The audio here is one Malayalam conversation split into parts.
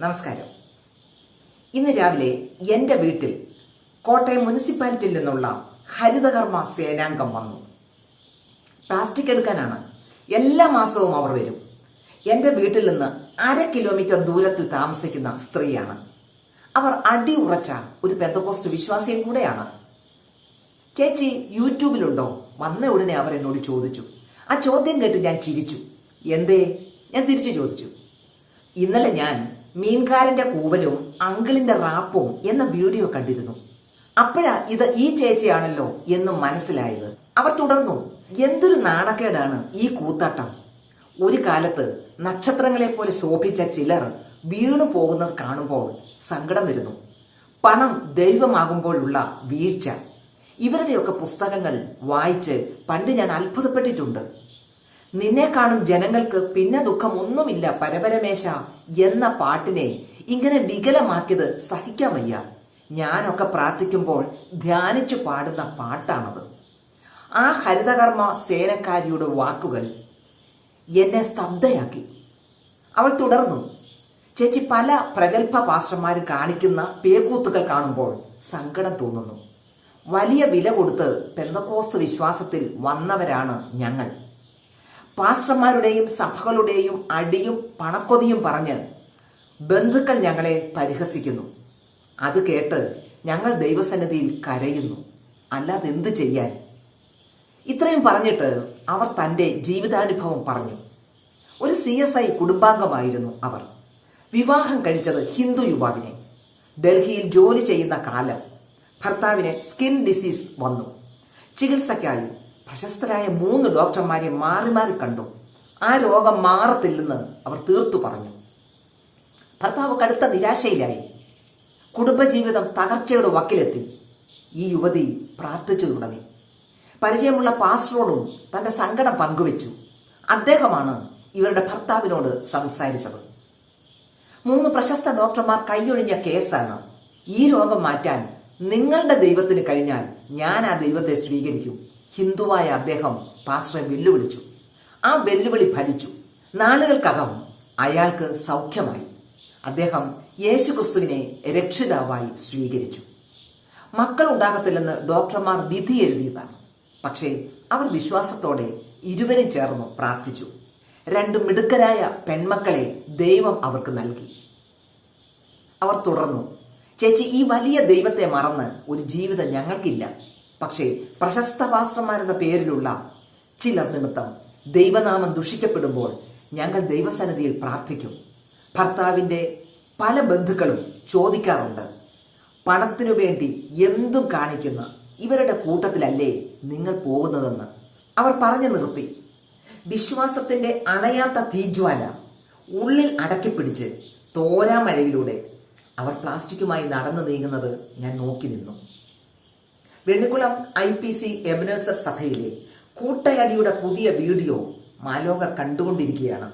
നമസ്കാരം. ഇന്ന് രാവിലെ എന്റെ വീട്ടിൽ കോട്ടയം മുനിസിപ്പാലിറ്റിയിൽ നിന്നുള്ള ഹരിതകർമ്മ സേനാംഗം വന്നു. പ്ലാസ്റ്റിക് എടുക്കാനാണ്. എല്ലാ മാസവും അവർ വരും. എന്റെ വീട്ടിൽ നിന്ന് അര കിലോമീറ്റർ ദൂരത്തിൽ താമസിക്കുന്ന സ്ത്രീയാണ്. അവർ അടി ഉറച്ച ഒരു പെന്തക്കോസ്റ്റ് വിശ്വാസിയും കൂടെയാണ്. ചേച്ചി യൂട്യൂബിലുണ്ടോ? വന്ന ഉടനെ അവർ എന്നോട് ചോദിച്ചു. ആ ചോദ്യം കേട്ട് ഞാൻ ചിരിച്ചു. എന്തേ? ഞാൻ തിരിച്ചു ചോദിച്ചു. ഇന്നലെ ഞാൻ മീൻകാരന്റെ കൂവലും അങ്കിളിന്റെ റാപ്പും എന്ന വീഡിയോ കണ്ടിരുന്നു. അപ്പോഴാ ഇത് ഈ ചേച്ചിയാണല്ലോ എന്ന് മനസ്സിലായത്. അവർ തുടർന്നു എന്തൊരു നാണക്കേടാണ് ഈ കൂത്താട്ടം. ഒരു കാലത്ത് നക്ഷത്രങ്ങളെ പോലെ ശോഭിച്ച ചിലർ വീണു പോകുന്നത് കാണുമ്പോൾ സങ്കടം വരുന്നു. പണം ദൈവമാകുമ്പോഴുള്ള വീഴ്ച. ഇവരുടെയൊക്കെ പുസ്തകങ്ങൾ വായിച്ച് പണ്ട് ഞാൻ അത്ഭുതപ്പെട്ടിട്ടുണ്ട്. നിന്നെ കാണും ജനങ്ങൾക്ക് പിന്നെ ദുഃഖമൊന്നുമില്ല പരപരമേശ എന്ന പാട്ടിനെ ഇങ്ങനെ വികലമാക്കിയത് സഹിക്കാൻ വയ്യ. ഞാനൊക്കെ പ്രാർത്ഥിക്കുമ്പോൾ ധ്യാനിച്ചു പാടുന്ന പാട്ടാണത്. ആ ഹരിതകർമ്മ സേനക്കാരിയുടെ വാക്കുകൾ എന്നെ സ്തബ്ധയാക്കി. അവൾ തുടർന്നു. ചേച്ചി പല പ്രഗത്ഭ പാസ്റ്റർമാർ കാണിക്കുന്ന പേകൂത്തുകൾ കാണുമ്പോൾ സങ്കടം തോന്നുന്നു. വലിയ വില കൊടുത്ത് പെന്തക്കോസ്ത് വിശ്വാസത്തിൽ വന്നവരാണ് ഞങ്ങൾ. പാസ്റ്റർമാരുടെയും സഭകളുടെയും അടിയും പണക്കൊതിയും പറഞ്ഞ് ബന്ധുക്കൾ ഞങ്ങളെ പരിഹസിക്കുന്നു. അത് കേട്ട് ഞങ്ങൾ ദൈവസന്നിധിയിൽ കരയുന്നു. അല്ലാതെ എന്ത് ചെയ്യാൻ? ഇത്രയും പറഞ്ഞിട്ട് അവർ തന്റെ ജീവിതാനുഭവം പറഞ്ഞു. ഒരു സി എസ് ഐ കുടുംബാംഗമായിരുന്നു അവർ. വിവാഹം കഴിച്ചത് ഹിന്ദു യുവാവിനെ. ഡൽഹിയിൽ ജോലി ചെയ്യുന്ന കാലം ഭർത്താവിന് സ്കിൻ ഡിസീസ് വന്നു. ചികിത്സയ്ക്കായി പ്രശസ്തരായ മൂന്ന് ഡോക്ടർമാരെ മാറി മാറി കണ്ടു. ആ രോഗം മാറത്തില്ലെന്ന് അവർ തീർത്തു പറഞ്ഞു. ഭർത്താവ് കടുത്ത നിരാശയിലായി. കുടുംബജീവിതം തകർച്ചയുടെ വക്കിലെത്തി. ഈ യുവതി പ്രാർത്ഥിച്ചു തുടങ്ങി. പരിചയമുള്ള പാസ്റ്ററോടും തന്റെ സങ്കടം പങ്കുവച്ചു. അദ്ദേഹമാണ് ഇവരുടെ ഭർത്താവിനോട് സംസാരിച്ചത്. മൂന്ന് പ്രശസ്ത ഡോക്ടർമാർ കൈയൊഴിഞ്ഞ കേസാണ്. ഈ രോഗം മാറ്റാൻ നിങ്ങളുടെ ദൈവത്തിന് കഴിഞ്ഞാൽ ഞാൻ ആ ദൈവത്തെ സ്വീകരിക്കും. ഹിന്ദുവായ അദ്ദേഹം പാസ്റ്ററെ വെല്ലുവിളിച്ചു. ആ വെല്ലുവിളി ഫലിച്ചു. നാളുകൾക്കകം അയാൾക്ക് സൗഖ്യമായി. അദ്ദേഹം യേശുക്രിസ്തുവിനെ രക്ഷിതാവായി സ്വീകരിച്ചു. മക്കൾ ഉണ്ടാകത്തില്ലെന്ന് ഡോക്ടർമാർ വിധി എഴുതിയതാണ്. പക്ഷേ അവർ വിശ്വാസത്തോടെ ഇരുവരും ചേർന്ന് പ്രാർത്ഥിച്ചു. രണ്ട് മിടുക്കരായ പെൺമക്കളെ ദൈവം അവർക്ക് നൽകി. അവർ തുടർന്നു ചേച്ചി ഈ വലിയ ദൈവത്തെ മറന്ന് ഒരു ജീവിതം ഞങ്ങൾക്കില്ല. പക്ഷേ പ്രശസ്ത പാസ്റ്റർമാരെന്ന പേരിലുള്ള ചിലർ നിമിത്തം ദൈവനാമം ദുഷിക്കപ്പെടുമ്പോൾ ഞങ്ങൾ ദൈവസന്നിധിയിൽ പ്രാർത്ഥിക്കും. ഭർത്താവിന്റെ പല ബന്ധുക്കളും ചോദിക്കാറുണ്ട് പണത്തിനു വേണ്ടി എന്തും കാണിക്കുന്ന ഇവരുടെ കൂട്ടത്തിലല്ലേ നിങ്ങൾ പോകുന്നതെന്ന്? അവർ പറഞ്ഞു നിർത്തി വിശ്വാസത്തിന്റെ അണയാത്ത തീജ്വാല ഉള്ളിൽ അടക്കിപ്പിടിച്ച് തോരാമഴയിലൂടെ അവർ പ്ലാസ്റ്റിക്കുമായി നടന്നു നീങ്ങുന്നത് ഞാൻ നോക്കി നിന്നു. Vennikulam I P C Ebenezer സഭയിലെ കൂട്ടയടിയുടെ പുതിയ വീഡിയോ മാലോകർ കണ്ടുകൊണ്ടിരിക്കുകയാണ്.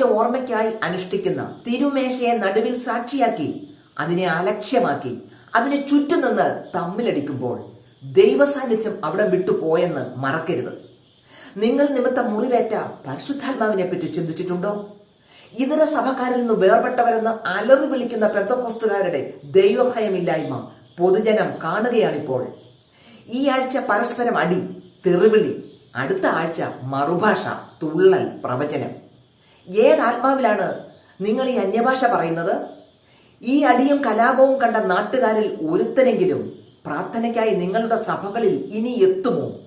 കർത്താവിന്റെ ഓർമ്മയ്ക്കായി അനുഷ്ഠിക്കുന്ന തിരുമേശയെ നടുവിൽ സാക്ഷിയാക്കി അതിനെ അലക്ഷ്യമാക്കി അതിനെ ചുറ്റും നിന്ന് തമ്മിലടിക്കുമ്പോൾ ദൈവസാന്നിധ്യം അവിടെ വിട്ടുപോയെന്ന് മറക്കരുത്. നിങ്ങൾ നിമിത്തം മുറിവേറ്റ പരിശുദ്ധാത്മാവിനെ പറ്റി ചിന്തിച്ചിട്ടുണ്ടോ? ഇതര സഭക്കാരിൽ നിന്ന് വേർപെട്ടവരെന്ന് അലറി വിളിക്കുന്ന പെന്തക്കോസ്തുകാരുടെ ദൈവഭയമില്ലായ്മ പൊതുജനം കാണുകയാണിപ്പോൾ. ഈ ആഴ്ച പരസ്പരം അടി തെറിവിളി അടുത്ത ആഴ്ച മറുഭാഷ തുള്ളൽ പ്രവചനം. ഏതാത്മാവിലാണ് നിങ്ങൾ ഈ അന്യഭാഷ പറയുന്നത്? ഈ അടിയും കലാപവും കണ്ട നാട്ടുകാരിൽ ഒരുത്തനെങ്കിലും പ്രാർത്ഥനയ്ക്കായി നിങ്ങളുടെ സഭകളിൽ ഇനി എത്തുമോ?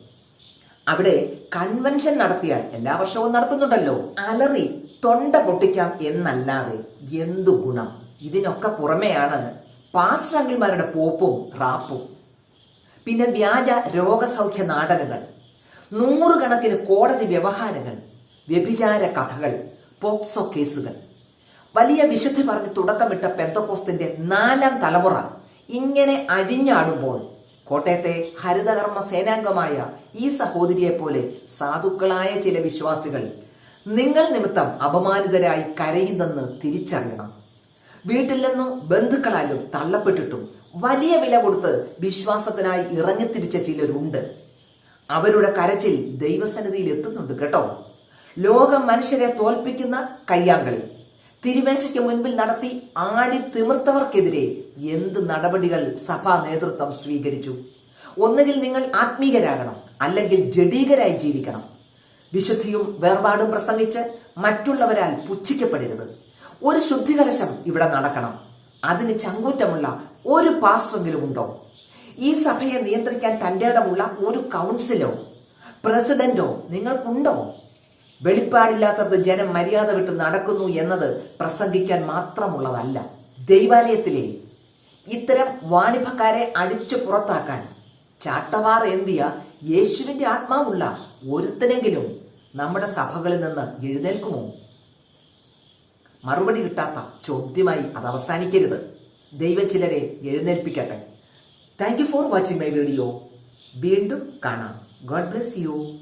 അവിടെ കൺവെൻഷൻ നടത്തിയാൽ എല്ലാ വർഷവും നടത്തുന്നുണ്ടല്ലോ. അലറി തൊണ്ട പൊട്ടിക്കാം എന്നല്ലാതെ എന്തു ഗുണം? ഇതിനൊക്കെ പുറമെയാണ് പാസ്റ്റാങ്കിൾമാരുടെ പോപ്പും റാപ്പും. പിന്നെ വ്യാജ രോഗസൗഖ്യ നാടകങ്ങൾ നൂറുകണക്കിന് കോടതി വ്യവഹാരങ്ങൾ വ്യഭിചാര കഥകൾ പോക്സോ കേസുകൾ. വലിയ വിശുദ്ധി പറഞ്ഞ് തുടക്കമിട്ട പെന്തക്കോസ്തിന്റെ നാലാം തലമുറ ഇങ്ങനെ അഴിഞ്ഞാടുമ്പോൾ കോട്ടയത്തെ ഹരിതകർമ്മ സേനാംഗമായ ഈ സഹോദരിയെ പോലെ സാധുക്കളായ ചില വിശ്വാസികൾ നിങ്ങൾ നിമിത്തം അപമാനിതരായി കരയുന്നെന്ന് തിരിച്ചറിയണം. വീട്ടിൽ നിന്നും ബന്ധുക്കളാലും തള്ളപ്പെട്ടിട്ടും വലിയ വില കൊടുത്ത് വിശ്വാസത്തിനായി ഇറങ്ങിത്തിരിച്ച ചിലരുണ്ട്. അവരുടെ കരച്ചിൽ ദൈവസന്നിധിയിൽ എത്തുന്നുണ്ട് കേട്ടോ. ലോകം മനുഷ്യരെ തോൽപ്പിക്കുന്ന കയ്യാങ്കളി. തിരുമേശയ്ക്ക് മുൻപിൽ നടത്തി ആടി തിമിർത്തവർക്കെതിരെ എന്ത് നടപടികൾ സഭാ നേതൃത്വം സ്വീകരിച്ചു? ഒന്നുകിൽ നിങ്ങൾ ആത്മീകരാകണം അല്ലെങ്കിൽ ജഡീകരായി ജീവിക്കണം. വിശുദ്ധിയും വേർപാടും പ്രസംഗിച്ച് മറ്റുള്ളവരാൽ പുച്ഛിക്കപ്പെടരുത്. ഒരു ശുദ്ധികലശം ഇവിടെ നടക്കണം. അതിന് ചങ്കൂറ്റമുള്ള ഒരു പാസ്റ്ററെങ്കിലും ഉണ്ടോ? ഈ സഭയെ നിയന്ത്രിക്കാൻ തന്റെ ഇടമുള്ള ഒരു കൗൺസിലോ പ്രസിഡന്റോ നിങ്ങൾക്കുണ്ടോ? വെളിപ്പാടില്ലാത്തത് ജനം മര്യാദ വിട്ട് നടക്കുന്നു എന്നത് പ്രസംഗിക്കാൻ മാത്രമുള്ളതല്ല. ദൈവാലയത്തിലെ ഇത്തരം വാണിഭക്കാരെ അടിച്ചു പുറത്താക്കാൻ ചാട്ടവാർ എന്തിയ യേശുവിന്റെ ആത്മാവുള്ള ഒരുത്തനെങ്കിലും നമ്മുടെ സഭകളിൽ നിന്ന് എഴുന്നേൽക്കുമോ? മറുപടി കിട്ടാത്ത ചോദ്യമായി അത് അവസാനിക്കരുത്. ദൈവം ചിലരെ എഴുന്നേൽപ്പിക്കട്ടെ. Thank you for watching my video. വീണ്ടും കാണാം. God bless you.